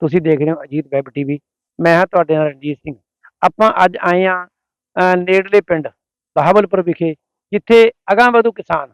ਤੁਸੀਂ ਦੇਖ ਰਹੇ ਹੋ ਅਜੀਤ ਵੈਬ ਟੀਵੀ। ਮੈਂ ਹਾਂ ਤੁਹਾਡੇ ਨਾਲ ਰਣਜੀਤ ਸਿੰਘ। ਆਪਾਂ ਅੱਜ ਆਏ ਆ ਨੇੜਲੇ ਪਿੰਡ ਬਹਾਵਲਪੁਰ ਵਿਖੇ, ਜਿੱਥੇ ਅਗਾਂਹ ਵਧੂ ਕਿਸਾਨ।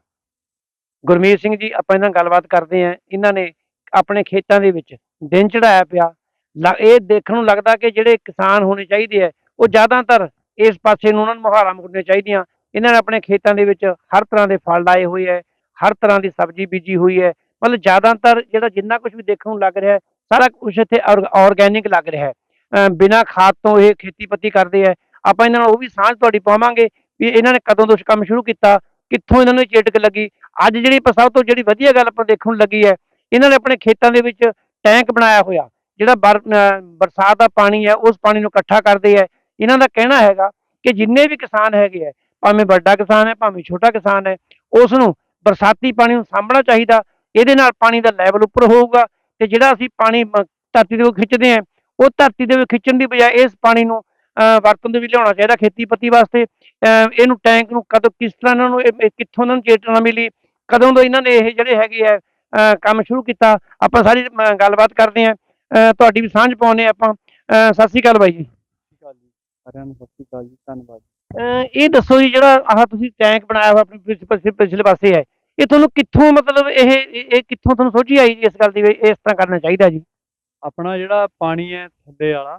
ਗੁਰਮੀਤ ਸਿੰਘ ਜੀ, ਆਪਾਂ ਇਹਨਾਂ ਨਾਲ ਗੱਲਬਾਤ ਕਰਦੇ ਆ ਇਹਨਾਂ ਨੇ ਆਪਣੇ ਖੇਤਾਂ ਦੇ ਵਿੱਚ ਦਿਨ ਚੜਾਇਆ ਪਿਆ। ਲ- ਇਹ ਦੇਖਣ ਨੂੰ ਲੱਗਦਾ ਕਿ ਜਿਹੜੇ ਕਿਸਾਨ ਹੋਣੇ ਚਾਹੀਦੇ ਆ, ਉਹ ਜ਼ਿਆਦਾਤਰ ਇਸ ਪਾਸੇ ਨੂੰ ਉਹਨਾਂ ਨੂੰ ਮੁਹਾਰਾਂ ਮੁੜਨੀਆਂ ਚਾਹੀਦੀਆਂ। ਇਹਨਾਂ ਨੇ ਆਪਣੇ ਖੇਤਾਂ ਦੇ ਵਿੱਚ ਹਰ ਤਰ੍ਹਾਂ ਦੇ ਫਲ ਲਾਏ ਹੋਏ ਹੈ ਹਰ ਤਰ੍ਹਾਂ ਦੀ ਸਬਜ਼ੀ ਬੀਜੀ ਹੋਈ ਹੈ ਮਤਲਬ ਜ਼ਿਆਦਾਤਰ ਜਿਹੜਾ ਜਿੰਨਾ ਕੁਝ ਵੀ ਦੇਖਣ ਨੂੰ ਲੱਗ ਰਿਹਾ ਸਾਰਾ ਕੁਝ ਇੱਥੇ ਆਰਗੈਨਿਕ ਲੱਗ ਰਿਹਾ ਹੈ। ਅਹ ਬਿਨਾਂ ਖਾਦ ਤੋਂ ਇਹ ਖੇਤੀਪੱਤੀ ਕਰਦੇ ਹੈ। ਆਪਾਂ ਇਹਨਾਂ ਨਾਲ ਉਹ ਵੀ ਸਾਂਝ ਤੁਹਾਡੀ ਪਾਵਾਂਗੇ ਵੀ ਇਹਨਾਂ ਨੇ ਕਦੋਂ ਤੋਂ ਕੰਮ ਸ਼ੁਰੂ ਕੀਤਾ, ਕਿੱਥੋਂ ਇਹਨਾਂ ਨੂੰ ਚੇਟਕ ਲੱਗੀ। ਅੱਜ ਜਿਹੜੀ ਆਪਾਂ ਸਭ ਤੋਂ ਜਿਹੜੀ ਵਧੀਆ ਗੱਲ ਆਪਾਂ ਦੇਖਣ ਨੂੰ ਲੱਗੀ ਹੈ, ਇਹਨਾਂ ਨੇ ਆਪਣੇ ਖੇਤਾਂ ਦੇ ਵਿੱਚ ਟੈਂਕ ਬਣਾਇਆ ਹੋਇਆ, ਜਿਹੜਾ ਬਰ- ਬਰਸਾਤ ਦਾ ਪਾਣੀ ਹੈ, ਉਸ ਪਾਣੀ ਨੂੰ ਇਕੱਠਾ ਕਰਦੇ ਹੈ। ਇਹਨਾਂ ਦਾ ਕਹਿਣਾ ਹੈਗਾ ਕਿ ਜਿੰਨੇ ਵੀ ਕਿਸਾਨ ਹੈਗੇ ਹੈ, ਭਾਵੇਂ ਵੱਡਾ ਕਿਸਾਨ ਹੈ, ਭਾਵੇਂ ਛੋਟਾ ਕਿਸਾਨ ਹੈ, ਉਸ ਨੂੰ ਬਰਸਾਤੀ ਪਾਣੀ ਨੂੰ ਸਾਂਭਣਾ ਚਾਹੀਦਾ। ਇਹਦੇ ਨਾਲ ਪਾਣੀ ਦਾ ਲੈਵਲ ਉੱਪਰ ਹੋਊਗਾ। ਤੇ ਜਿਹੜਾ ਅਸੀਂ ਪਾਣੀ ਧਰਤੀ ਦੇ ਵਿੱਚ ਖਿੱਚਦੇ ਹਾਂ ਉਹ ਧਰਤੀ ਦੇ ਵਿੱਚ ਖਿੱਚਣ ਦੀ ਬਜਾਏ ਇਸ ਪਾਣੀ ਨੂੰ ਅਹ ਵਰਤੋਂ ਦੇ ਵੀ ਲਿਆਉਣਾ ਚਾਹੀਦਾ ਖੇਤੀਪੱਤੀ ਵਾਸਤੇ। ਇਹਨੂੰ ਟੈਂਕ ਨੂੰ ਕਦੋਂ ਕਿਸ ਤਰ੍ਹਾਂ ਇਹਨਾਂ ਨੂੰ ਕਿੱਥੋਂ ਇਹਨਾਂ ਨੂੰ ਚੇਤਨਾ ਮਿਲੀ ਕਦੋਂ ਤੋਂ ਇਹਨਾਂ ਨੇ ਇਹ ਜਿਹੜੇ ਹੈਗੇ ਆ ਕੰਮ ਸ਼ੁਰੂ ਕੀਤਾ ਆਪਾਂ ਸਾਰੀ ਗੱਲਬਾਤ ਕਰਦੇ ਅਹ ਤੁਹਾਡੀ ਵੀ ਸਾਂਝ ਪਾਉਂਦੇ ਹਾਂ ਆਪਾਂ। ਸਤਿ ਸ਼੍ਰੀ ਅਕਾਲ ਬਾਈ ਜੀ। ਸਤਿ ਸ਼੍ਰੀ ਅਕਾਲ ਜੀ ਸਾਰਿਆਂ ਨੂੰ ਸਤਿ ਸ਼੍ਰੀ ਅਕਾਲ ਜੀ ਧੰਨਵਾਦ। ਇਹ ਦੱਸੋ ਜੀ ਜਿਹੜਾ ਆਹ ਤੁਸੀਂ ਟੈਂਕ ਬਣਾਇਆ ਹੋਇਆ ਆਪਣੇ ਪਿਛ- ਪਿਛ- ਪਿਛਲੇ ਪਾਸੇ ਹੈ ਇਹ ਤੁਹਾਨੂੰ ਕਿੱਥੋਂ ਮਤਲਬ ਇਹ ਇਹ ਕਿੱਥੋਂ ਤੁਹਾਨੂੰ ਸੋਝੀ ਆਈ ਜੀ ਇਸ ਗੱਲ ਦੀ ਵੀ ਇਸ ਤਰ੍ਹਾਂ ਕਰਨਾ ਚਾਹੀਦਾ ਜੀ? ਆਪਣਾ ਜਿਹੜਾ ਪਾਣੀ ਹੈ ਥੱਲੇ ਵਾਲਾ,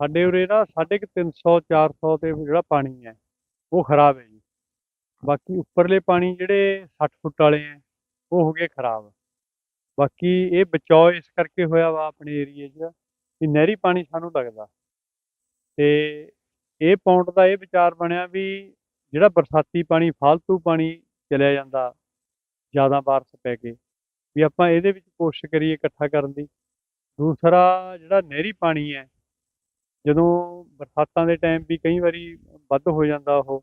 ਸਾਡੇ ਉਰੇ ਨਾ ਸਾਢੇ ਕੁ 300 400 ਤੇ ਜਿਹੜਾ ਪਾਣੀ ਹੈ, ਉਹ ਖਰਾਬ ਹੈ ਜੀ। ਬਾਕੀ ਉੱਪਰਲੇ ਪਾਣੀ ਜਿਹੜੇ 60 ਫੁੱਟ ਵਾਲੇ ਹੈ, ਉਹ ਹੋ ਗਏ ਖਰਾਬ। ਬਾਕੀ ਇਹ ਬਚਾਓ ਇਸ ਕਰਕੇ ਹੋਇਆ ਵਾ ਆਪਣੇ ਏਰੀਏ 'ਚ ਕਿ ਨਹਿਰੀ ਪਾਣੀ ਸਾਨੂੰ ਲੱਗਦਾ। ਤੇ ਇਹ ਪੌਂਡ ਦਾ ਇਹ ਵਿਚਾਰ ਬਣਿਆ ਵੀ ਜਿਹੜਾ ਬਰਸਾਤੀ ਪਾਣੀ ਫालतू ਪਾਣੀ ਚਲਿਆ ਜਾਂਦਾ ਜ਼ਿਆਦਾ ਬਾਰਿਸ਼ ਪੈ ਕੇ ਵੀ ਆਪਾਂ ਇਹਦੇ ਵਿੱਚ ਕੋਸ਼ਿਸ਼ ਕਰੀਏ ਇਕੱਠਾ ਕਰਨ ਦੀ। ਦੂਸਰਾ ਜਿਹੜਾ ਨਹਿਰੀ ਪਾਣੀ ਹੈ, ਜਦੋਂ ਬਰਸਾਤਾਂ ਦੇ ਟਾਈਮ ਵੀ ਕਈ ਵਾਰੀ ਵੱਧ ਹੋ ਜਾਂਦਾ ਉਹ,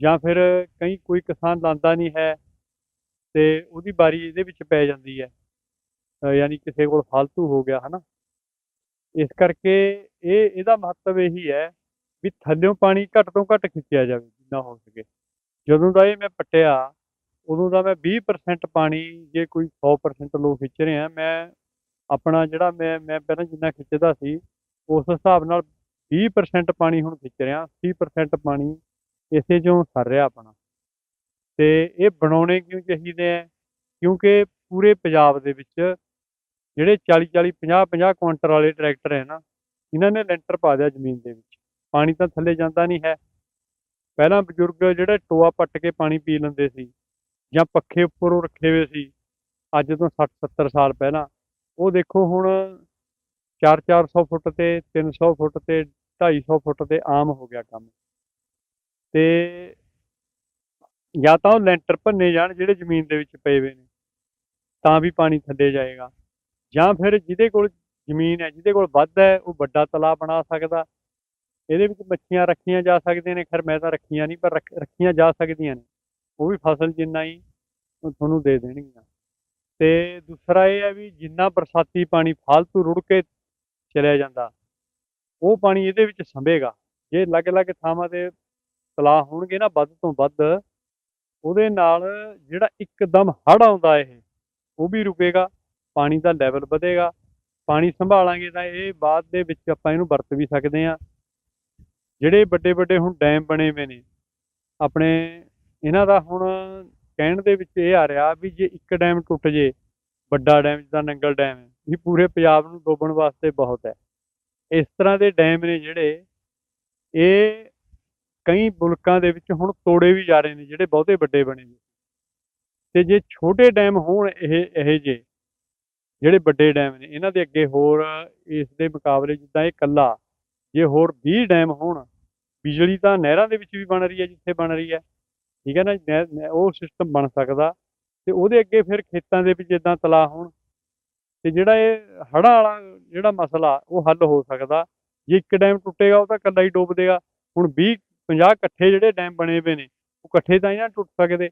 ਜਾਂ ਫਿਰ ਕਈ, ਕੋਈ ਕਿਸਾਨ ਲਾਂਦਾ ਨਹੀਂ ਹੈ ਤੇ ਉਹਦੀ ਬਾਰੀ ਇਹਦੇ ਵਿੱਚ ਪੈ ਜਾਂਦੀ ਹੈ। ਯਾਨੀ ਕਿਸੇ ਕੋਲ ਫालतू ਹੋ ਗਿਆ, ਹਨਾ? ਇਸ ਕਰਕੇ ਇਹ, ਇਹਦਾ ਮਹੱਤਵ ਇਹੀ ਹੈ ਵੀ ਥੱਲਿਓਂ ਪਾਣੀ ਘੱਟ ਤੋਂ ਘੱਟ ਖਿੱਚਿਆ ਜਾਵੇ, ਜਿੰਨਾ ਹੋ ਸਕੇ। ਜਦੋਂ ਦਾ ਇਹ ਮੈਂ ਪੱਟਿਆ ਉਦੋਂ ਦਾ ਮੈਂ 20% ਪਾਣੀ, ਜੇ ਕੋਈ 100% ਲੋਕ ਖਿੱਚ ਰਹੇ ਆ, ਮੈਂ ਆਪਣਾ ਜਿਹੜਾ ਮੈਂ ਮੈਂ ਪਹਿਲਾਂ ਜਿੰਨਾ ਖਿੱਚਦਾ ਸੀ, ਉਸ ਹਿਸਾਬ ਨਾਲ 20% ਪਾਣੀ ਹੁਣ ਖਿੱਚ ਰਿਹਾ 30% ਪਾਣੀ ਇਸੇ ਚੋਂ ਸਰ ਰਿਹਾ ਆਪਣਾ। ਤੇ ਇਹ ਬਣਾਉਣੇ ਕਿਉਂ ਚਾਹੀਦੇ ਆ? ਕਿਉਂਕਿ ਪੂਰੇ ਪੰਜਾਬ ਦੇ ਵਿੱਚ ਜਿਹੜੇ 40 40 50 50 ਕੁਇੰਟਲ ਵਾਲੇ ਟਰੈਕਟਰ ਹੈ ਨਾ, ਇਹਨਾਂ ਨੇ ਲੈਂਟਰ ਪਾ ਦਿਆ ਜ਼ਮੀਨ ਦੇ ਵਿੱਚ। ਪਾਣੀ ਤਾਂ ਥੱਲੇ ਜਾਂਦਾ ਨਹੀਂ ਹੈ। ਪਹਿਲਾਂ ਬਜ਼ੁਰਗ ਜਿਹੜਾ ਟੋਆ ਪੱਟ ਕੇ ਪਾਣੀ ਪੀ ਲੈਂਦੇ ਸੀ ਜਾਂ ਪੱਖੇ ਉੱਪਰੋਂ ਰੱਖੇ ਹੋਏ ਸੀ, ਅੱਜ ਤੋਂ 60 70 ਸਾਲ ਪਹਿਲਾਂ, ਉਹ ਦੇਖੋ ਹੁਣ 4-400 ਫੁੱਟ ਤੇ 300 ਫੁੱਟ ਤੇ 250 ਫੁੱਟ ਤੇ ਆਮ ਹੋ ਗਿਆ ਕੰਮ। ਤੇ ਜਾਂ ਤਾਂ ਉਹ ਲੈਂਟਰ ਭੰਨੇ ਜਾਣ ਜਿਹੜੇ ਜ਼ਮੀਨ ਦੇ ਵਿੱਚ ਪਏ ਹੋਏ ਨੇ, ਤਾਂ ਵੀ ਪਾਣੀ ਥੱਲੇ ਜਾਏਗਾ। ਜਾਂ ਫਿਰ ਜਿਹਦੇ ਕੋਲ ਜ਼ਮੀਨ ਹੈ, ਜਿਹਦੇ ਕੋਲ ਵੱਧ ਹੈ, ਉਹ ਵੱਡਾ ਤਲਾਅ ਬਣਾ ਸਕਦਾ। ਇਹਦੇ ਵਿੱਚ ਮੱਛੀਆਂ ਰੱਖੀਆਂ ਜਾ ਸਕਦੀਆਂ ਨੇ, ਖੈਰ ਮੈਂ ਤਾਂ ਰੱਖੀਆਂ ਨਹੀਂ, ਪਰ ਰੱਖ- ਰੱਖੀਆਂ ਜਾ ਸਕਦੀਆਂ ਨੇ। ਉਹ ਵੀ ਫਸਲ ਜਿੰਨਾ ਹੀ ਤੁਹਾਨੂੰ ਦੇ ਦੇਣਗੀਆਂ। ਤੇ ਦੂਸਰਾ ਇਹ ਹੈ ਵੀ ਜਿੰਨਾ ਬਰਸਾਤੀ ਪਾਣੀ ਫालतू ਰੁੜ ਕੇ ਚਲਿਆ ਜਾਂਦਾ, ਉਹ ਪਾਣੀ ਇਹਦੇ ਵਿੱਚ ਸੰਭੇਗਾ। ਜੇ ਅਲੱਗ-ਅਲੱਗ ਥਾਵਾਂ ਤੇ ਤਲਾਅ ਹੋਣਗੇ ਨਾ ਵੱਧ ਤੋਂ ਵੱਧ, ਉਹਦੇ ਨਾਲ ਜਿਹੜਾ ਇੱਕਦਮ ਹੜ੍ਹ ਆਉਂਦਾ ਇਹ, ਉਹ ਵੀ ਰੁਕੇਗਾ, ਪਾਣੀ ਦਾ ਲੈਵਲ ਵਧੇਗਾ। ਪਾਣੀ ਸੰਭਾਲਾਂਗੇ ਤਾਂ ਇਹ ਬਾਅਦ ਦੇ ਵਿੱਚ ਆਪਾਂ ਇਹਨੂੰ ਵਰਤ ਵੀ ਸਕਦੇ ਹਾਂ। ਜਿਹੜੇ ਵੱਡੇ ਵੱਡੇ ਹੁਣ ਡੈਮ ਬਣੇ ਹੋਏ ਨੇ, ਆਪਣੇ ਇਹਨਾਂ ਦਾ ਹੁਣ ਕਹਿਣ ਦੇ ਵਿੱਚ ਇਹ ਆ ਰਿਹਾ ਵੀ ਜੇ ਇੱਕ ਡੈਮ ਟੁੱਟ ਜੇ, ਵੱਡਾ ਡੈਮ ਜਿੱਦਾਂ ਨੰਗਲ ਡੈਮ ਹੈ ਇਹ ਪੂਰੇ ਪੰਜਾਬ ਨੂੰ ਡੋਬਣ ਵਾਸਤੇ ਬਹੁਤ ਹੈ। ਇਸ ਤਰ੍ਹਾਂ ਦੇ ਡੈਮ ਨੇ ਜਿਹੜੇ, ਇਹ ਕਈ ਮੁਲਕਾਂ ਦੇ ਵਿੱਚ ਹੁਣ ਤੋੜੇ ਵੀ ਜਾ ਰਹੇ ਨੇ, ਜਿਹੜੇ ਬਹੁਤੇ ਵੱਡੇ ਬਣੇ ਨੇ। ਤੇ ਜੇ ਛੋਟੇ ਡੈਮ ਹੋਣ ਇਹ ਇਹ ਜੇ, ਜਿਹੜੇ ਵੱਡੇ ਡੈਮ ਨੇ, ਇਹਨਾਂ ਦੇ ਅੱਗੇ ਹੋਰ ਇਸ ਦੇ ਮੁਕਾਬਲੇ ਜਿੱਦਾਂ ਇਹ ਕੱਲਾ ਜੇ ਹੋਰ 20 ਡੈਮ ਹੋਣ, ਬਿਜਲੀ ਤਾਂ ਨਹਿਰਾਂ ਦੇ ਵਿੱਚ ਵੀ ਬਣ ਰਹੀ ਹੈ, ਜਿੱਥੇ ਬਣ ਰਹੀ ਹੈ। ਠੀਕ ਹੈ ਨਾ ਉਹ ਸਿਸਟਮ ਬਣ ਸਕਦਾ ਤੇ ਉਹਦੇ ਅੱਗੇ ਫਿਰ ਖੇਤਾਂ ਦੇ ਵਿੱਚ ਜਿੱਦਾਂ ਤਲਾਅ ਹੋਣ ਤੇ ਜਿਹੜਾ ਇਹ ਹੜ੍ਹਾਂ ਵਾਲਾ ਜਿਹੜਾ ਮਸਲਾ ਉਹ ਹੱਲ ਹੋ ਸਕਦਾ। ਜੇ ਇੱਕ ਡੈਮ ਟੁੱਟੇਗਾ, ਉਹ ਤਾਂ ਇਕੱਲਾ ਹੀ ਡੋਬ ਦੇਗਾ। ਹੁਣ 20 50 ਇਕੱਠੇ ਜਿਹੜੇ ਡੈਮ ਬਣੇ ਪਏ ਨੇ, ਉਹ ਇਕੱਠੇ ਤਾਂ ਹੀ ਨਾ ਟੁੱਟ ਸਕਦੇ।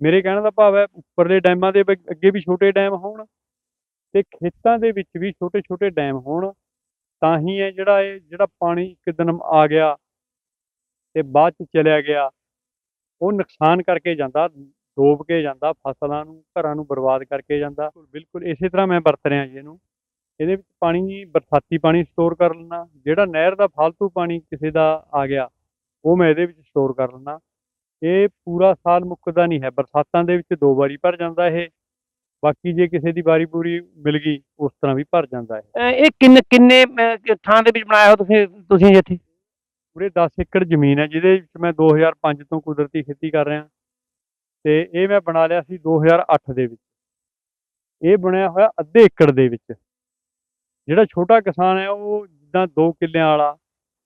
ਮੇਰੇ ਕਹਿਣ ਦਾ ਭਾਵ ਹੈ ਉੱਪਰਲੇ ਡੈਮਾਂ ਦੇ ਅੱਗੇ ਵੀ ਛੋਟੇ ਡੈਮ ਹੋਣ ਤੇ ਖੇਤਾਂ ਦੇ ਵਿੱਚ ਵੀ ਛੋਟੇ ਛੋਟੇ ਡੈਮ ਹੋਣ, ਤਾਂ ਹੀ ਇਹ ਜਿਹੜਾ ਇਹ, ਜਿਹੜਾ ਪਾਣੀ ਇੱਕ ਦਿਨ ਆ ਗਿਆ ਤੇ ਬਾਅਦ ਚ ਚਲਿਆ ਗਿਆ। ਉਹ ਨੁਕਸਾਨ ਕਰਕੇ ਜਾਂਦਾ ਡੋਬ ਕੇ ਜਾਂਦਾ ਫਸਲਾਂ ਨੂੰ ਘਰਾਂ ਨੂੰ ਬਰਬਾਦ ਕਰਕੇ ਜਾਂਦਾ। ਬਿਲਕੁਲ ਇਸੇ ਤਰ੍ਹਾਂ ਮੈਂ ਵਰਤ ਰਿਹਾ ਜੀ ਇਹਨੂੰ। ਇਹਦੇ ਵਿੱਚ ਪਾਣੀ ਬਰਸਾਤੀ ਪਾਣੀ ਸਟੋਰ ਕਰ ਲੈਣਾ ਜਿਹੜਾ ਨਹਿਰ ਦਾ ਫालतू ਪਾਣੀ ਕਿਸੇ ਦਾ ਆ ਗਿਆ ਉਹ ਮੈਂ ਇਹਦੇ ਵਿੱਚ ਸਟੋਰ ਕਰ ਲੈਣਾ ਇਹ ਪੂਰਾ ਸਾਲ ਮੁੱਕਦਾ ਨਹੀਂ ਹੈ। ਬਰਸਾਤਾਂ ਦੇ ਵਿੱਚ ਦੋ ਵਾਰੀ ਭਰ ਜਾਂਦਾ ਇਹ। ਬਾਕੀ ਜੇ ਕਿਸੇ ਦੀ ਵਾਰੀ ਪੂਰੀ ਮਿਲ ਗਈ ਉਸ ਤਰ੍ਹਾਂ ਵੀ ਭਰ ਜਾਂਦਾ ਹੈ ਇਹ ਕਿੰਨੇ ਕਿੰਨੇ ਥਾਂ ਦੇ ਵਿੱਚ ਬਣਾਇਆ ਹੋ ਤੁਸੀਂ ਤੁਸੀਂ ਇੱਥੇ? ਪੂਰੇ 10 ਏਕੜ ਜ਼ਮੀਨ ਹੈ, ਜਿਹਦੇ ਵਿੱਚ ਮੈਂ 2005 ਤੋਂ ਕੁਦਰਤੀ ਖੇਤੀ ਕਰ ਰਿਹਾ। ਤੇ ਇਹ ਮੈਂ ਬਣਾ ਲਿਆ ਸੀ 2008 ਦੇ ਵਿੱਚ। ਇਹ ਬਣਿਆ ਹੋਇਆ ਅੱਧੇ ਏਕੜ ਦੇ ਵਿੱਚ। ਜਿਹੜਾ ਛੋਟਾ ਕਿਸਾਨ ਹੈ, ਉਹ ਜਿੱਦਾਂ 2 ਕਿੱਲਿਆਂ ਵਾਲਾ,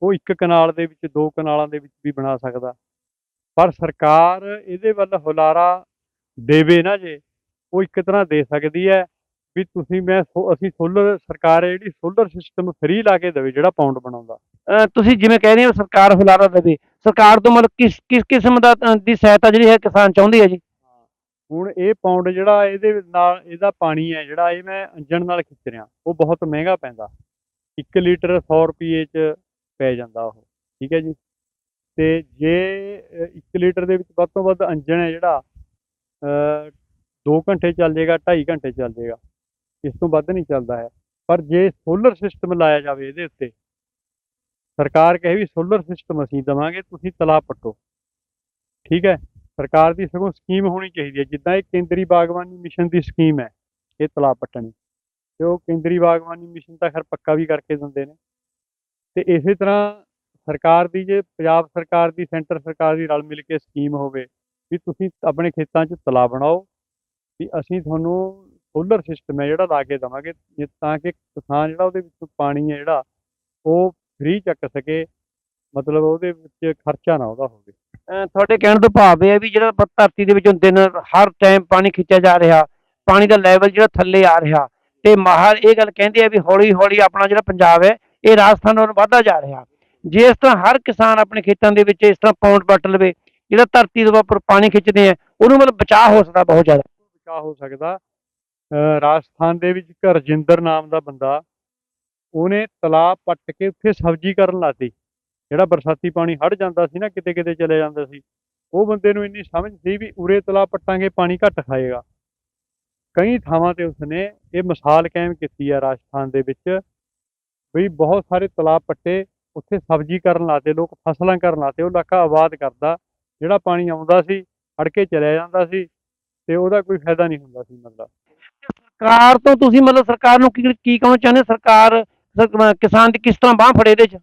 ਉਹ ਇੱਕ ਕਨਾਲ ਦੇ ਵਿੱਚ, ਦੋ ਕਨਾਲਾਂ ਦੇ ਵਿੱਚ ਵੀ ਬਣਾ ਸਕਦਾ। ਪਰ ਸਰਕਾਰ ਇਹਦੇ ਵੱਲ ਹੁਲਾਰਾ ਦੇਵੇ ਨਾ ਜੇ, ਉਹ ਇੱਕ ਤਰ੍ਹਾਂ ਦੇ ਸਕਦੀ ਹੈ ਵੀ ਤੁਸੀਂ ਮੈਂ ਸੋ- ਅਸੀਂ ਸੋਲਰ ਸਰਕਾਰ ਹੈ ਜਿਹੜੀ ਸੋਲਰ ਸਿਸਟਮ ਫ੍ਰੀ ਲਾ ਕੇ ਦੇਵੇ, ਜਿਹੜਾ ਪਾਉਂਡ ਬਣਾਉਂਦਾ। ਤੁਸੀਂ ਜਿਵੇਂ ਕਹਿ ਰਹੇ ਹੋ ਸਰਕਾਰ ਹੁਲਾਰਾ ਦੇਵੇ, ਸਰਕਾਰ ਤੋਂ ਮਤਲਬ ਕਿਸ ਕਿਸ ਕਿਸਮ ਦਾ ਦੀ ਸਹਾਇਤਾ ਜਿਹੜੀ ਹੈ ਕਿਸਾਨ ਚਾਹੁੰਦੀ ਹੈ ਜੀ? ਹੁਣ ਇਹ ਪਾਉਂਡ ਜਿਹੜਾ ਇਹਦੇ ਨਾਲ ਇਹਦਾ ਪਾਣੀ ਹੈ, ਜਿਹੜਾ ਇਹ ਮੈਂ ਇੰਜਣ ਨਾਲ ਖਿੱਚ ਰਿਹਾ, ਉਹ ਬਹੁਤ ਮਹਿੰਗਾ ਪੈਂਦਾ। 1 ਲੀਟਰ 100 ਰੁਪਏ ਚ ਪੈ ਜਾਂਦਾ ਉਹ, ਠੀਕ ਹੈ ਜੀ? ਤੇ ਜੇ 1 ਲੀਟਰ ਦੇ ਵਿੱਚ ਵੱਧ ਤੋਂ ਵੱਧ ਇੰਜਣ ਹੈ ਜਿਹੜਾ 2 ਘੰਟੇ ਚੱਲ ਜਾਏਗਾ 2.5 ਘੰਟੇ ਚੱਲ ਜਾਏਗਾ ਇਸ ਤੋਂ ਵੱਧ ਨਹੀਂ ਚੱਲਦਾ ਹੈ। ਪਰ ਜੇ ਸੋਲਰ ਸਿਸਟਮ ਲਾਇਆ ਜਾਵੇ ਇਹਦੇ ਉੱਤੇ ਸਰਕਾਰ ਕਹੇ ਵੀ ਸੋਲਰ ਸਿਸਟਮ ਅਸੀਂ ਦਵਾਂਗੇ, ਤੁਸੀਂ ਤਲਾ ਪੱਟੋ। ਠੀਕ ਹੈ? ਸਰਕਾਰ ਦੀ ਸਗੋਂ ਸਕੀਮ ਹੋਣੀ ਚਾਹੀਦੀ ਹੈ। ਜਿੱਦਾਂ ਇਹ ਕੇਂਦਰੀ ਬਾਗਬਾਨੀ ਮਿਸ਼ਨ ਦੀ ਸਕੀਮ ਹੈ, ਇਹ ਤਲਾ ਪੱਟਣੀ। ਤੇ ਉਹ ਕੇਂਦਰੀ ਬਾਗਬਾਨੀ ਮਿਸ਼ਨ ਤਾਂ ਖੈਰ ਪੱਕਾ ਵੀ ਕਰਕੇ ਦਿੰਦੇ ਨੇ। ਤੇ ਇਸੇ ਤਰ੍ਹਾਂ ਸਰਕਾਰ ਦੀ ਜੇ, ਪੰਜਾਬ ਸਰਕਾਰ ਦੀ, ਸੈਂਟਰ ਸਰਕਾਰ ਦੀ ਰਲ ਮਿਲ ਕੇ ਸਕੀਮ ਹੋਵੇ, ਵੀ ਤੁਸੀਂ ਆਪਣੇ ਖੇਤਾਂ 'ਚ ਤਲਾਬ ਬਣਾਓ, ਵੀ ਅਸੀਂ ਤੁਹਾਨੂੰ ਸੋਲਰ ਸਿਸਟਮ ਹੈ ਜਿਹੜਾ ਲਾ ਕੇ ਦੇਵਾਂਗੇ, ਜੇ ਤਾਂ ਕਿ ਕਿਸਾਨ ਜਿਹੜਾ ਉਹਦੇ ਵਿੱਚ ਪਾਣੀ ਹੈ ਜਿਹੜਾ, ਉਹ ਫ੍ਰੀ ਚੱਕ ਸਕੇ ਮਤਲਬ ਉਹਦੇ ਵਿੱਚ ਖਰਚਾ ਨਾ ਉਹਦਾ ਹੋਵੇ। ਤੁਹਾਡੇ ਕਹਿਣ ਤੋਂ ਭਾਵ ਇਹ ਹੈ ਵੀ ਜਿਹੜਾ ਧਰਤੀ ਦੇ ਵਿੱਚੋਂ ਦਿਨ ਹਰ ਟਾਈਮ ਪਾਣੀ ਖਿੱਚਿਆ ਜਾ ਰਿਹਾ ਪਾਣੀ ਦਾ ਲੈਵਲ ਜਿਹੜਾ ਥੱਲੇ ਆ ਰਿਹਾ। ਤੇ ਮਾਹਰ ਇਹ ਗੱਲ ਕਹਿੰਦੇ ਆ ਵੀ ਹੌਲੀ ਹੌਲੀ ਆਪਣਾ ਜਿਹੜਾ ਪੰਜਾਬ ਹੈ ਇਹ ਰਾਜਸਥਾਨ ਨਾਲੋਂ ਵਧਦਾ ਜਾ ਰਿਹਾ। ਜੇ ਇਸ ਤਰ੍ਹਾਂ ਹਰ ਕਿਸਾਨ ਆਪਣੇ ਖੇਤਾਂ ਦੇ ਵਿੱਚ ਇਸ ਤਰ੍ਹਾਂ ਪੌਂਡ ਪੱਟ ਲਵੇ ਜਿਹੜਾ ਧਰਤੀ ਦੇ ਉੱਪਰ ਪਾਣੀ ਖਿੱਚਦੇ ਆ ਉਹਨੂੰ ਮਤਲਬ ਬਚਾਅ ਹੋ ਸਕਦਾ ਬਹੁਤ ਜ਼ਿਆਦਾ। ਬਚਾਅ ਹੋ ਸਕਦਾ। ਰਾਜਸਥਾਨ ਦੇ ਵਿੱਚ ਇੱਕ ਰਜਿੰਦਰ ਨਾਮ ਦਾ ਬੰਦਾ ਉਹਨੇ ਤਲਾਬ ਪੱਟ ਕੇ ਉੱਥੇ ਸਬਜ਼ੀ ਕਰਨ ਲਾਤੀ ਜਿਹੜਾ ਬਰਸਾਤੀ ਪਾਣੀ ਹੜ ਜਾਂਦਾ ਸੀ ਨਾ, ਕਿਤੇ ਕਿਤੇ ਚਲੇ ਜਾਂਦਾ ਸੀ, ਉਹ ਬੰਦੇ ਨੂੰ ਇੰਨੀ ਸਮਝ ਸੀ ਵੀ ਉਰੇ ਤਲਾਬ ਪੱਟਾਂਗੇ, ਪਾਣੀ ਘੱਟ ਖਾਏਗਾ। ਕਈ ਥਾਵਾਂ ਤੇ ਉਸਨੇ ਇਹ ਮਿਸਾਲ ਕਾਇਮ ਕੀਤੀ ਹੈ ਰਾਜਸਥਾਨ ਦੇ ਵਿੱਚ ਵੀ ਬਹੁਤ ਸਾਰੇ ਤਲਾਬ ਪੱਟੇ ਉੱਥੇ ਸਬਜ਼ੀ ਕਰਨ ਲਾਤੇ ਲੋਕ ਫਸਲਾਂ ਕਰਨ ਲਾਤੇ ਉਹ ਇਲਾਕਾ ਆਬਾਦ ਕਰਦਾ। ਜਿਹੜਾ ਪਾਣੀ ਆਉਂਦਾ ਸੀ ਹੜ ਕੇ ਚਲਿਆ ਜਾਂਦਾ ਸੀ ਤੇ ਉਹਦਾ ਕੋਈ ਫਾਇਦਾ ਨਹੀਂ ਹੁੰਦਾ ਸੀ ਮਤਲਬ। ਸਰਕਾਰ ਤੋਂ ਤੁਸੀਂ ਮਤਲਬ ਸਰਕਾਰ ਨੂੰ ਕੀ ਕੀ ਕਹਿਣਾ ਚਾਹੁੰਦੇ ਸਰਕਾਰ ਸਰ- ਕਿਸਾਨ ਦੀ ਕਿਸ ਤਰ੍ਹਾਂ ਬਾਹ ਫੜੇ ਇਹਦੇ 'ਚ?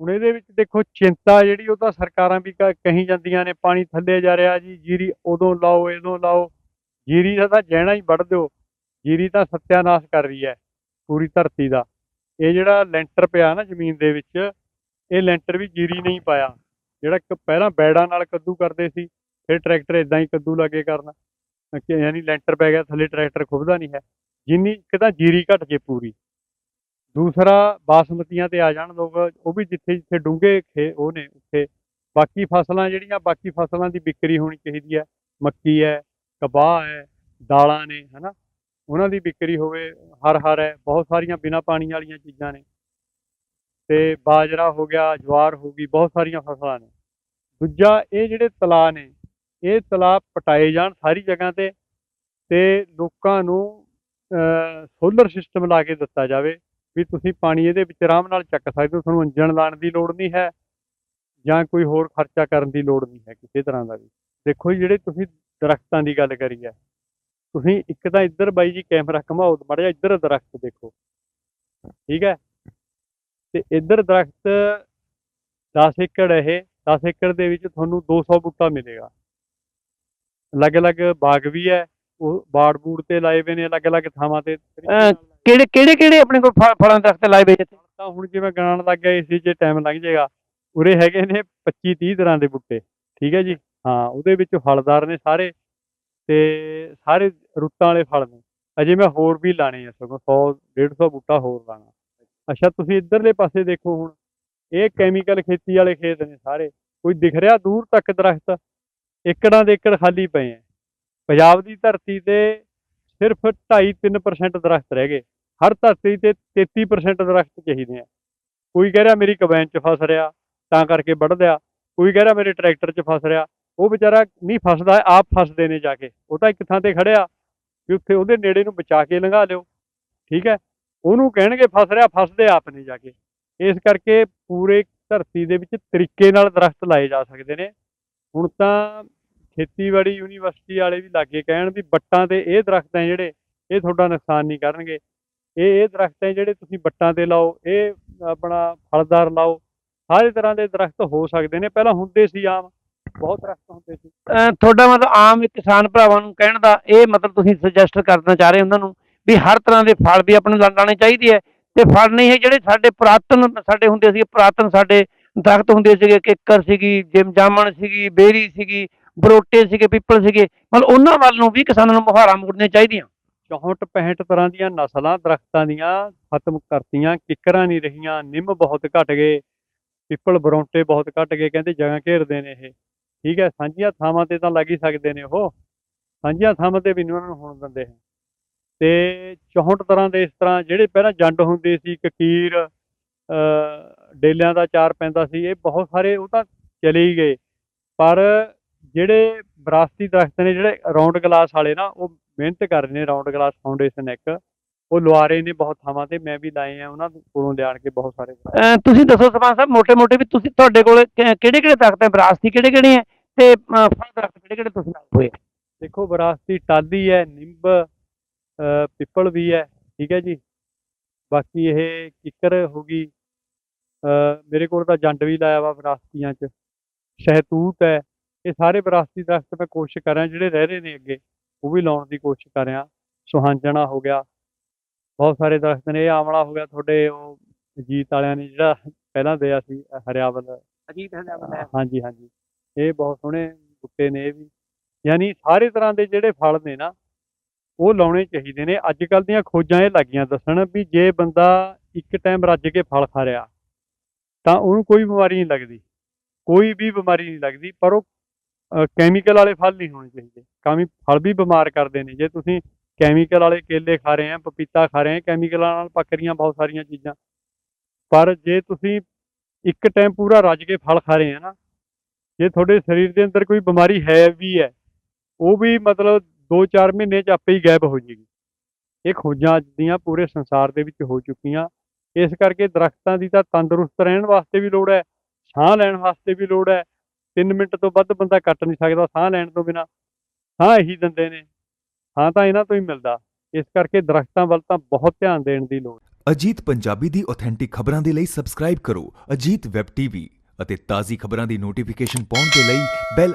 ਹੁਣ ਇਹਦੇ ਵਿੱਚ ਦੇਖੋ ਚਿੰਤਾ ਜਿਹੜੀ ਉਹ ਤਾਂ ਸਰਕਾਰਾਂ ਵੀ ਕ- ਕਹੀ ਜਾਂਦੀਆਂ ਨੇ, ਪਾਣੀ ਥੱਲੇ ਜਾ ਰਿਹਾ ਜੀ, ਜੀਰੀ ਉਦੋਂ ਲਾਓ, ਇਦੋਂ ਲਾਓ। ਜੀਰੀ ਦਾ ਤਾਂ ਜਹਿਣਾ ਹੀ ਵੱਢ ਦਿਓ। ਜੀਰੀ ਤਾਂ ਸੱਤਿਆਨਾਸ਼ ਕਰ ਰਹੀ ਹੈ, ਪੂਰੀ ਧਰਤੀ ਦਾ। ਇਹ ਜਿਹੜਾ ਲੈਂਟਰ ਪਿਆ ਨਾ ਜ਼ਮੀਨ ਦੇ ਵਿੱਚ, ਇਹ ਲੈਂਟਰ ਵੀ ਜੀਰੀ ਨਹੀਂ ਪਾਇਆ। ਜਿਹੜਾ ਇੱਕ ਪਹਿਲਾਂ ਬੈੜਾਂ ਨਾਲ ਕੱਦੂ ਕਰਦੇ ਸੀ, ਫਿਰ ਟਰੈਕਟਰ ਇਦਾਂ ਹੀ ਕੱਦੂ ਲੱਗੇ ਕਰਨ। ਕਿ ਯਾਨੀ ਲੈਂਟਰ ਪੈ ਗਿਆ, ਥੱਲੇ ਟਰੈਕਟਰ ਖੁੱਬਦਾ ਨਹੀਂ ਹੈ। ਜਿੰਨੀ ਇੱਕ ਤਾਂ ਜੀਰੀ ਘਟ ਜੇ ਪੂਰੀ। ਦੂਸਰਾ, ਬਾਸਮਤੀਆਂ ਤੇ ਆ ਜਾਣ ਲੋਕ, ਉਹ ਵੀ ਜਿੱਥੇ ਜਿੱਥੇ ਡੂੰਘੇ ਖੇ, ਉਹ ਨੇ ਉੱਥੇ। ਬਾਕੀ ਫਸਲਾਂ ਜਿਹੜੀਆਂ, ਬਾਕੀ ਫਸਲਾਂ ਦੀ ਵਿਕਰੀ ਹੋਣੀ ਚਾਹੀਦੀ ਹੈ। ਮੱਕੀ ਹੈ, ਕਬਾਹ ਹੈ, ਦਾਲਾਂ ਨੇ, ਹਨਾ? ਉਹਨਾਂ ਦੀ ਵਿਕਰੀ ਹੋਵੇ, ਹਰ ਹਰ ਹੈ, ਬਹੁਤ ਸਾਰੀਆਂ ਬਿਨਾਂ ਪਾਣੀ ਵਾਲੀਆਂ ਚੀਜ਼ਾਂ ਨੇ। ਤੇ ਬਾਜਰਾ ਹੋ ਗਿਆ, ਜਵਾਰ ਹੋ ਗਈ, ਬਹੁਤ ਸਾਰੀਆਂ ਫਸਲਾਂ ਨੇ। ਦੂਜਾ, ਇਹ ਜਿਹੜੇ ਤਲਾਅ ਨੇ, ਇਹ ਤਲਾਅ ਪਟਾਏ ਜਾਣ ਸਾਰੀ ਜਗ੍ਹਾ ਤੇ ਤੇ ਲੋਕਾਂ ਨੂੰ ਸੋਲਰ ਸਿਸਟਮ ਲਾ ਕੇ ਦਿੱਤਾ ਜਾਵੇ। ਵੀ ਤੁਸੀਂ ਪਾਣੀ ਇਹਦੇ ਵਿੱਚ ਆਰਾਮ ਨਾਲ ਚੱਕ ਸਕਦੇ ਹੋ, ਤੁਹਾਨੂੰ ਇੰਜਣ ਲਾਉਣ ਦੀ ਲੋੜ ਨਹੀਂ ਹੈ ਜਾਂ ਕੋਈ ਹੋਰ ਖਰਚਾ ਕਰਨ ਦੀ ਲੋੜ ਨਹੀਂ ਹੈ ਕਿਸੇ ਤਰ੍ਹਾਂ ਦਾ ਵੀ। ਦੇਖੋ ਜੀ, ਜਿਹੜੇ ਤੁਸੀਂ ਦਰਖਤਾਂ ਦੀ ਗੱਲ ਕਰੀ ਹੈ, ਤੁਸੀਂ ਇੱਕ ਤਾਂ ਇੱਧਰ ਬਾਈ ਜੀ ਕੈਮਰਾ ਘਮਾਓ, ਮਾੜਾ ਇੱਧਰ ਦਰਖਤ ਦੇਖੋ। ਠੀਕ ਹੈ? ਤੇ ਇੱਧਰ ਦਰਖਤ 10 ਏਕੜ ਇਹ 10 ਏਕੜ ਦੇ ਵਿੱਚ ਤੁਹਾਨੂੰ 200 ਬੂਟਾ ਮਿਲੇਗਾ। ਅਲੱਗ-ਅਲੱਗ ਬਾਗ ਵੀ ਹੈ, ਉਹ ਬਾੜ ਬੂੜ ਤੇ ਲਾਏ ਹੋਏ ਨੇ ਅਲੱਗ-ਅਲੱਗ ਥਾਵਾਂ ਤੇ। ਕਿਹੜੇ ਕਿਹੜੇ ਕਿਹੜੇ ਆਪਣੇ ਕੋਲ ਫ- ਫਲਾਂ ਦੇ ਦਰਖਤ ਲਾਏ ਹੋਏ ਇੱਥੇ ਤਾਂ ਹੁਣ ਜਿਵੇਂ ਗਣਨ ਲੱਗ ਗਿਆ ਇਸੇ 'ਚ ਟਾਈਮ ਲੱਗ ਜਾਏਗਾ। ਉਰੇ ਹੈਗੇ ਨੇ 25 30 ਤਰ੍ਹਾਂ ਦੇ ਬੂਟੇ, ਠੀਕ ਹੈ ਜੀ? ਹਾਂ, ਉਹਦੇ ਵਿੱਚ ਫਲਦਾਰ ਨੇ ਸਾਰੇ ਤੇ ਸਾਰੇ ਰੁੱਤਾਂ ਵਾਲੇ ਫਲ ਨੇ। ਅਜੇ ਮੈਂ ਹੋਰ ਵੀ ਲਾਣੇ ਆ ਸਗੋਂ 100 150 ਬੂਟਾ ਹੋਰ ਲਾਣਾ। ਅੱਛਾ, ਤੁਸੀਂ ਇੱਧਰਲੇ ਪਾਸੇ ਦੇਖੋ ਹੁਣ, ਇਹ ਕੈਮੀਕਲ ਖੇਤੀ ਵਾਲੇ ਖੇਤ ਨੇ ਸਾਰੇ। ਕੋਈ ਦਿਖ ਰਿਹਾ ਦੂਰ ਤੱਕ ਦਰਖਤ? ਏਕੜਾਂ ਦੇ ਏਕੜ ਖਾਲੀ ਪਏ ਆ। ਪੰਜਾਬ ਦੀ ਧਰਤੀ ਤੇ ਸਿਰਫ 2.5-3% ਦਰਖਤ ਰਹਿ ਗਏ। ਹਰ ਧਰਤੀ ਤੇ 33% ਦਰਖਤ ਚਾਹੀਦੇ ਆ। ਕੋਈ ਕਹਿ ਰਿਹਾ ਮੇਰੀ ਕਬੈਨ 'ਚ ਫਸ ਰਿਹਾ, ਤਾਂ ਕਰਕੇ ਵੱਢ ਲਿਆ। ਕੋਈ ਕਹਿ ਰਿਹਾ ਮੇਰੇ ਟਰੈਕਟਰ 'ਚ ਫਸ ਰਿਹਾ, ਉਹ ਵਿਚਾਰਾ ਨਹੀਂ ਫਸਦਾ, ਆਪ ਫਸਦੇ ਨੇ ਜਾ ਕੇ। ਉਹ ਤਾਂ ਇੱਕ ਥਾਂ ਤੇ ਖੜਿਆ, ਵੀ ਉੱਥੇ ਉਹਦੇ ਨੇੜੇ ਨੂੰ ਬਚਾ ਕੇ ਲੰਘਾ ਲਿਓ। ਠੀਕ ਹੈ? ਉਹਨੂੰ ਕਹਿਣਗੇ ਫਸ ਰਿਹਾ, ਫਸਦੇ ਆਪ ਨੇ ਜਾ ਕੇ। ਇਸ ਕਰਕੇ ਪੂਰੇ ਧਰਤੀ ਦੇ ਵਿੱਚ ਤਰੀਕੇ ਨਾਲ ਦਰਖਤ ਲਾਏ ਜਾ ਸਕਦੇ ਨੇ। ਹੁਣ ਤਾਂ ਖੇਤੀਬਾੜੀ ਯੂਨੀਵਰਸਿਟੀ ਵਾਲੇ ਵੀ ਲਾਗੇ ਕਹਿਣ ਵੀ ਬੱਟਾਂ ਤੇ ਇਹ ਦਰਖਤ ਹੈ ਜਿਹੜੇ, ਇਹ ਤੁਹਾਡਾ ਨੁਕਸਾਨ ਨਹੀਂ ਕਰਨਗੇ। ਇਹ ਇਹ ਦਰਖਤ ਹੈ ਜਿਹੜੇ ਤੁਸੀਂ ਵੱਟਾਂ ਤੇ ਲਾਓ, ਇਹ ਆਪਣਾ ਫਲਦਾਰ ਲਾਓ, ਸਾਰੇ ਤਰ੍ਹਾਂ ਦੇ ਦਰਖਤ ਹੋ ਸਕਦੇ ਨੇ। ਪਹਿਲਾਂ ਹੁੰਦੇ ਸੀ ਆਮ, ਬਹੁਤ ਦਰਖਤ ਹੁੰਦੇ ਸੀ। ਤੁਹਾਡਾ ਮਤਲਬ ਆਮ ਕਿਸਾਨ ਭਰਾਵਾਂ ਨੂੰ ਕਹਿਣ ਦਾ ਇਹ ਮਤਲਬ ਤੁਸੀਂ ਸੁਜੈਸਟ ਕਰਨਾ ਚਾਹ ਰਹੇ ਉਹਨਾਂ ਨੂੰ ਵੀ ਹਰ ਤਰ੍ਹਾਂ ਦੇ ਫਲ ਵੀ ਆਪਣੇ ਨੂੰ ਲਾ- ਲਾਉਣੇ ਚਾਹੀਦੇ ਹੈ ਤੇ ਫਲ ਨਹੀਂ ਹੈ ਜਿਹੜੇ ਸਾਡੇ ਪੁਰਾਤਨ ਸਾਡੇ ਹੁੰਦੇ ਸੀ ਪੁਰਾਤਨ ਸਾਡੇ ਦਰਖਤ ਹੁੰਦੇ ਸੀਗੇ, ਕਿੱਕਰ ਸੀਗੀ, ਜਿਮ ਜਾਮਣ ਸੀਗੀ, ਬੇਰੀ ਸੀਗੀ, ਬਰੋਟੇ ਸੀਗੇ, ਪਿੱਪਲ ਸੀਗੇ। ਮਤਲਬ ਉਹਨਾਂ ਵੱਲ ਨੂੰ ਵੀ ਕਿਸਾਨਾਂ ਨੂੰ ਮੁਹਾਰਾ ਮੋੜਨੀਆਂ ਚਾਹੀਦੀਆਂ। 64 65 ਤਰ੍ਹਾਂ ਦੀਆਂ ਨਸਲਾਂ ਦਰਖਤਾਂ ਦੀਆਂ ਖਤਮ ਕਰਤੀਆਂ, ਕਿੱਕਰਾਂ ਨਹੀਂ ਰਹੀਆਂ, ਨਿੰਮ ਬਹੁਤ ਘਟ ਗਏ, ਪਿੱਪਲ ਬਰੌਂਟੇ ਬਹੁਤ ਘਟ ਗਏ, ਕਹਿੰਦੇ ਜਗ੍ਹਾ ਘੇਰਦੇ ਨੇ ਇਹ। ਠੀਕ ਹੈ, ਸਾਂਝੀਆਂ ਥਾਵਾਂ ਤੇ ਤਾਂ ਲੱਗ ਹੀ ਸਕਦੇ ਨੇ ਉਹ। ਸਾਂਝੀਆਂ ਥਾਵਾਂ ਤੇ ਵੀ ਨਹੀਂ ਉਹਨਾਂ ਨੂੰ ਹੋਣ ਦਿੰਦੇ ਹੈ ਤੇ 64 ਤਰ੍ਹਾਂ ਦੇ ਇਸ ਤਰ੍ਹਾਂ ਜਿਹੜੇ ਪਹਿਲਾਂ ਜੰਡ ਹੁੰਦੇ ਸੀ ਕਕੀਰ ਅਹ, ਡੇਲਿਆਂ ਦਾ ਚਾਰ ਪੈਂਦਾ ਸੀ, ਇਹ ਬਹੁਤ ਸਾਰੇ ਉਹ ਤਾਂ ਚਲੇ ਹੀ ਗਏ। ਪਰ ਜਿਹੜੇ ਵਿਰਾਸਤੀ ਦਰਖਤ ਨੇ ਜਿਹੜੇ ਰਾਉਂਡ ਗਲਾਸ ਵਾਲੇ ਨਾ ਉਹ ਮਿਹਨਤ ਕਰ ਰਹੇ ਨੇ ਰਾਉਂਡ ਗਲਾਸ ਫਾਊਂਡੇਸ਼ਨ ਇੱਕ। ਉਹ ਲਵਾ ਰਹੇ ਨੇ ਬਹੁਤ ਥਾਵਾਂ ਤੇ ਮੈਂ ਵੀ ਲਾਏ ਆ ਉਹਨਾਂ ਕੋਲੋਂ ਲਿਆਣ ਕੇ ਬਹੁਤ ਸਾਰੇ। ਤੁਸੀਂ ਦੱਸੋ ਸਰਪੰਚ ਸਾਹਿਬ ਮੋਟੇ ਮੋਟੇ ਵੀ ਤੁਸੀਂ ਤੁਹਾਡੇ ਕੋਲ ਕਿਹੜੇ ਕਿਹੜੇ ਦਰਖਤ ਹੈ? ਵਿਰਾਸਤੀ ਕਿਹੜੇ ਕਿਹੜੇ ਹੈ? ਤੇ ਫਲ ਦਰਖਤ ਕਿਹੜੇ ਕਿਹੜੇ ਤੁਸੀਂ ਲਾਏ ਹੋਏ ਦੇਖੋ ਵਿਰਾਸਤੀ ਟਾਲੀ ਹੈ ਨਿੰਬ ਅਹ ਪਿੱਪਲ ਵੀ ਹੈ ਠੀਕ ਹੈ ਜੀ। ਬਾਕੀ ਇਹ ਕਿੱਕਰ ਹੋ ਗਈ। ਅਹ ਮੇਰੇ ਕੋਲ ਤਾਂ ਜੰਡ ਵੀ ਲਾਇਆ ਵਾ ਵਿਰਾਸਤੀਆਂ 'ਚ। ਸ਼ਹਿਤੂਤ ਹੈ। ਇਹ ਸਾਰੇ ਵਿਰਾਸਤੀ ਦਰਖਤ ਮੈਂ ਕੋਸ਼ਿਸ਼ ਕਰ ਰਿਹਾ ਜਿਹੜੇ ਰਹਿ ਰਹੇ ਨੇ ਅੱਗੇ ਉਹ ਵੀ ਲਾਉਣ ਦੀ ਕੋਸ਼ਿਸ਼ ਕਰ ਰਿਹਾ। ਸੁਹਾਂਜਣਾ ਹੋ ਗਿਆ। ਬਹੁਤ ਸਾਰੇ ਦਰਖਤ ਨੇ ਇਹ ਆਮਲਾ ਹੋ ਗਿਆ ਤੁਹਾਡੇ ਉਹ ਅਜੀਤ ਵਾਲਿਆਂ ਨੇ ਜਿਹੜਾ ਪਹਿਲਾਂ ਦਿਆ ਸੀ ਹਰਿਆਵਲ। ਅਜੀਤ ਹਜ਼ਾਰ ਹਾਂਜੀ ਹਾਂਜੀ। ਇਹ ਬਹੁਤ ਸੋਹਣੇ ਬੂਟੇ ਨੇ ਇਹ ਵੀ। ਯਾਨੀ ਸਾਰੇ ਤਰ੍ਹਾਂ ਦੇ ਜਿਹੜੇ ਫਲ ਨੇ ਨਾ ਉਹ ਲਾਉਣੇ ਚਾਹੀਦੇ ਨੇ। ਅੱਜ ਕੱਲ ਦੀਆਂ ਖੋਜਾਂ ਇਹ ਲੱਗੀਆਂ ਦੱਸਣ ਵੀ ਜੇ ਬੰਦਾ ਇੱਕ ਟਾਈਮ ਰੱਜ ਕੇ ਫਲ ਖਾ ਰਿਹਾ ਤਾਂ ਉਹਨੂੰ ਕੋਈ ਬਿਮਾਰੀ ਨਹੀਂ ਲੱਗਦੀ। ਕੋਈ ਵੀ ਬਿਮਾਰੀ ਨਹੀਂ ਲੱਗਦੀ ਪਰ ਉਹ ਕੈਮੀਕਲ ਵਾਲੇ ਫਲ ਨਹੀਂ ਹੋਣੇ ਚਾਹੀਦੇ। ਕਾਮੀ ਫਲ ਵੀ ਬਿਮਾਰ ਕਰਦੇ ਨੇ। ਜੇ ਤੁਸੀਂ ਕੈਮੀਕਲ ਵਾਲੇ ਕੇਲੇ ਖਾ ਰਹੇ ਆ, ਪਪੀਤਾ ਖਾ ਰਹੇ ਆ ਕੈਮੀਕਲਾਂ ਨਾਲ ਪੱਕ ਰਹੀਆਂ ਬਹੁਤ ਸਾਰੀਆਂ ਚੀਜ਼ਾਂ। ਪਰ ਜੇ ਤੁਸੀਂ ਇੱਕ ਟਾਈਮ ਪੂਰਾ ਰੱਜ ਕੇ ਫਲ ਖਾ ਰਹੇ ਆ ਨਾ, ਜੇ ਤੁਹਾਡੇ ਸਰੀਰ ਦੇ ਅੰਦਰ ਕੋਈ ਬਿਮਾਰੀ ਹੈ ਵੀ ਹੈ, ਉਹ ਵੀ ਮਤਲਬ 2-4 ਮਹੀਨੇ ਚ ਆਪੇ ਹੀ ਗਾਇਬ ਹੋ ਜੇਗੀ। ਇਹ ਖੋਜਾਂ ਅੱਜ ਦੀਆਂ ਪੂਰੇ ਸੰਸਾਰ ਦੇ ਵਿੱਚ ਹੋ ਚੁੱਕੀਆਂ। ਇਸ ਕਰਕੇ ਦਰਖਤਾਂ ਦੀ ਤਾਂ ਤੰਦਰੁਸਤ ਰਹਿਣ ਵਾਸਤੇ ਵੀ ਲੋੜ ਹੈ, ਸਾਹ ਲੈਣ ਵਾਸਤੇ ਵੀ ਲੋੜ ਹੈ 3 ਮਿੰਟ ਤੋਂ ਵੱਧ ਬੰਦਾ ਕੱਟ ਨਹੀਂ ਸਕਦਾ, ਸਾਹ ਲੈਣ ਤੋਂ ਬਿਨਾ। ਸਾਹ ਇਹੀ ਦਿੰਦੇ ਨੇ। ਹਾਂ ਤਾਂ ਇਹਨਾਂ ਤੋਂ ਹੀ ਮਿਲਦਾ। ਇਸ ਕਰਕੇ ਦਰਖਤਾਂ ਵੱਲ ਤਾਂ ਬਹੁਤ ਧਿਆਨ ਦੇਣ ਦੀ ਲੋੜ। ਅਜੀਤ ਪੰਜਾਬੀ ਦੀ ਆਥੈਂਟਿਕ ਖਬਰਾਂ ਦੇ ਲਈ ਸਬਸਕ੍ਰਾਈਬ ਕਰੋ। ਅਜੀਤ ਵੈਬ ਟੀਵੀ ਅਤੇ ਤਾਜ਼ੀ ਖਬਰਾਂ ਦੀ ਨੋਟੀਫਿਕੇਸ਼ਨ ਪਾਉਣ ਦੇ ਲਈ ਬੈਲ